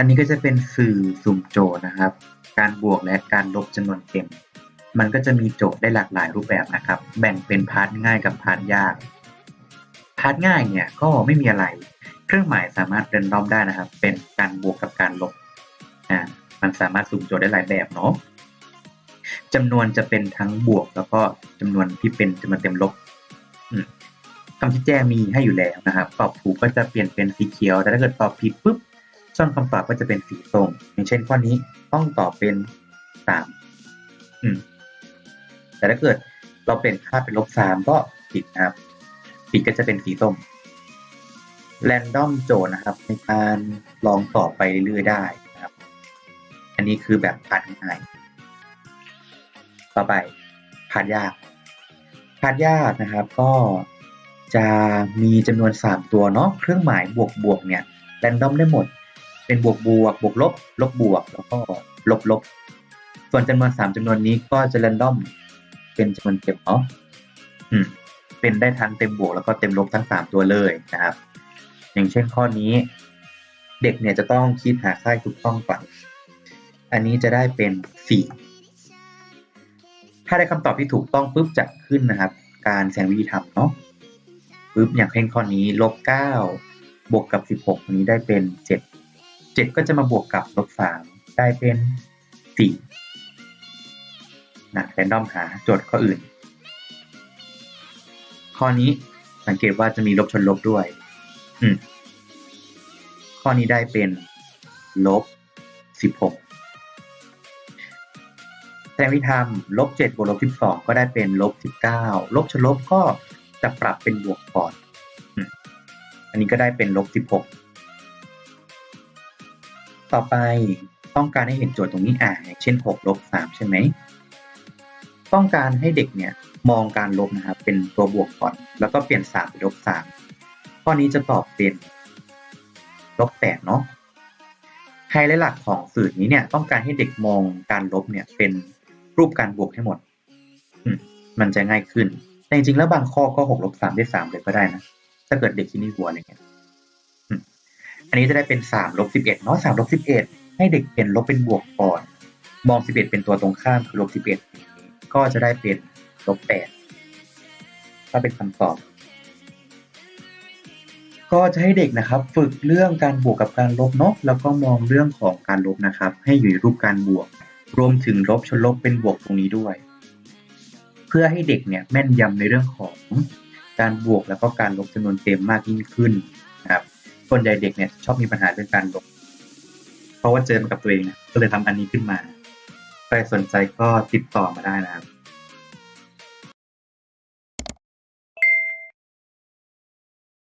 อันนี้ก็จะเป็นสื่อสุ่มโจทย์นะครับ การบวกและการลบจำนวนเต็ม มันก็จะมีโจทย์ได้หลากหลายรูปแบบนะครับ แบ่งเป็นพาร์ทง่ายกับพาร์ทยาก พาร์ทง่ายเนี่ยก็ไม่มีอะไร เครื่องหมายสามารถเรนดอมได้นะครับ เป็นการบวกกับการลบ อ่า มันสามารถสุ่มโจทย์ได้หลายแบบเนาะจำนวนจะเป็นทั้งบวกแล้วก็จำนวนที่เป็นจำนวนเต็มลบคำที่แจงมีให้อยู่แล้วนะครับ ตอบถูกก็จะเปลี่ยนเป็นสีเขียว แต่ถ้าเกิดตอบผิดปุ๊บ ช่องคำตอบก็จะเป็นสีส้มอย่างเช่นข้อนี้ต้องตอบเป็นสามอืมแต่ถ้าเกิดเราเปลี่ยนค่าเป็นลบสามก็ผิดนะครับ ผิดก็จะเป็นสีส้มแรนดอมโจนะครับ ในการลองตอบไปเรื่อยๆได้นะครับ อันนี้คือแบบพาร์ทง่าย ต่อไปพาร์ทยากพาร์ทยากนะครับ ก็จะมีจำนวน 3 ตัวเนาะเครื่องหมายบวกบวกเนี่ยแรนดอมได้หมด เป็นบวกบวกบวกลบ ลบบวก แล้วก็ลบลบ ส่วนจำนวน3จำนวนนี้ก็จะแรนดอมเป็นจำนวนเต็มเนาะอืม เป็นได้ทั้งเต็มบวกแล้วก็เต็มลบทั้ง3ตัวเลยนะครับ อย่างเช่นข้อนี้ เด็กเนี่ยจะต้องคิดหาค่าถูกต้องก่อนอันนี้จะได้เป็น4ถ้าได้คำตอบที่ถูกต้องปุ๊บจะขึ้นนะครับ การแสดงวิธีทำเนาะปุ๊บอย่างเช่นข้อนี้ลบ9บวกกับ16อันนี้ได้เป็น7 7 ก็จะมาบวกกับลบ3ได้เป็น 4 นะแรนดอมหาโจทย์ข้ออื่น ข้อนี้สังเกตว่าจะมีลบชนลบด้วย อืม ข้อนี้ได้เป็นลบ 16แสดงวิธีทำลบ7บวกลบ12 ก็ได้เป็นลบ 19 ลบชนลบก็จะปรับเป็นบวกก่อน อันนี้ก็ได้เป็นลบ 16 ต่อไปต้องการให้เห็นโจทย์ตรงนี้อ่าเช่น6ลบ3ใช่ไหม ต้องการให้เด็กเนี่ยมองการลบนะครับเป็นตัวบวกก่อน แล้วก็เปลี่ยน3เป็นลบ3ข้อนี้จะตอบเป็นลบ8เนาะไฮไลท์หลักของสื่อนี้เนี่ยต้องการให้เด็กมองการลบเนี่ยเป็นรูปการบวกให้หมดมันจะง่ายขึ้น แต่จริงๆแล้วบางข้อก็6ลบ3ได้3เลยก็ได้นะ ถ้าเกิดเด็กที่นี่หัวอะไรเงี้ย อันนี้จะได้เป็น3ลบ11เนาะ3ลบ11 ให้เด็กเป็นลบเป็นบวกก่อน มอง 11 เป็นตัวตรงข้ามคือลบ11 ก็จะได้เป็นลบ8ถ้าเป็นคำตอบ ก็จะให้เด็กนะครับ ฝึกเรื่องการบวกกับการลบเนาะแล้วก็มองเรื่องของการลบนะครับ ให้อยู่ในรูปการบวก รวมถึงลบชนลบเป็นบวกตรงนี้ด้วย เพื่อให้เด็กเนี่ยแม่นยำในเรื่องของการบวกแล้วก็การลบจำนวนเต็มมากยิ่งขึ้นนะครับ ส่วนใหญ่เด็กเนี่ยชอบมีปัญหาเรื่องการลง เพราะว่าเจอมากับตัวเองนะก็เลยทำอันนี้ขึ้นมา ใครสนใจก็ติดต่อมาได้นะครับ